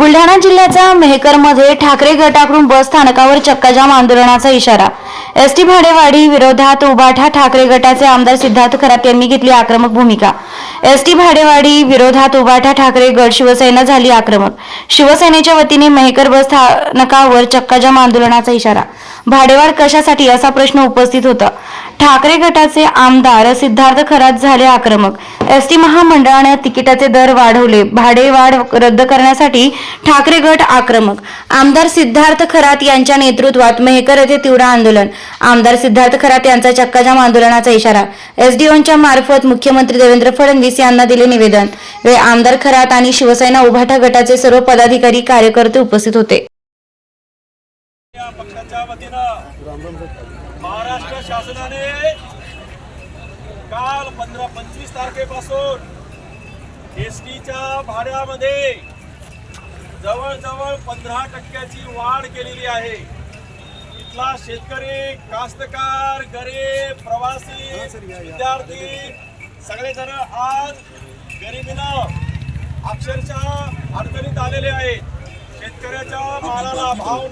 बुलढाणा जिल्ह्याच्या मेहकरमध्ये ठाकरे गटाकडून बस स्थानकावर चक्काजाम आंदोलनाचा इशारा. एस टी भाडेवाढी विरोधात उबाठा ठाकरे गटाचे आमदार सिद्धार्थ खरात यांनी घेतली आक्रमक भूमिका. एस टी भाडेवाढी विरोधात उबाठा ठाकरे गट शिवसेना झाली आक्रमक. शिवसेनेच्या वतीने मेहकर बस स्थानकावर चक्काजाम आंदोलनाचा इशारा. भाडेवाढ कशासाठी? असा प्रश्न उपस्थित होता. ठाकरे गटाचे आमदार सिद्धार्थ खरात झाले आक्रमक. एस टी महामंडळाने तिकिटाचे दर वाढवले. भाडेवाढ रद्द करण्यासाठी ठाकरे गट आक्रमक. आमदार सिद्धार्थ खरात यांच्या नेतृत्वात मेहकर येथे तीव्र आंदोलन. आमदार सिद्धार्थ खरात यांचा चक्काजाम आंदोलनाचा इशारा. एसडीओंच्या मार्फत मुख्यमंत्री देवेंद्र फडणवीस यांना दिले निवेदन. वे आमदार खरात आणि शिवसेना उभाठा गटाचे सर्व पदाधिकारी कार्यकर्ते उपस्थित होते. या पक्षाच्या वतीनं महाराष्ट्र शासनाने काल पंधरा पंचवीस तारखेपासून एस टीच्या भाड्यामध्ये जवळजवळ पंधरा टक्क्याची वाढ केलेली आहे. इथला शेतकरी कास्तकार गरीब प्रवासी विद्यार्थी सगळेजण आज गरिबीनं अक्षरशः अडचणीत आलेले आहेत. शेतकऱ्याच्या मालाला भाव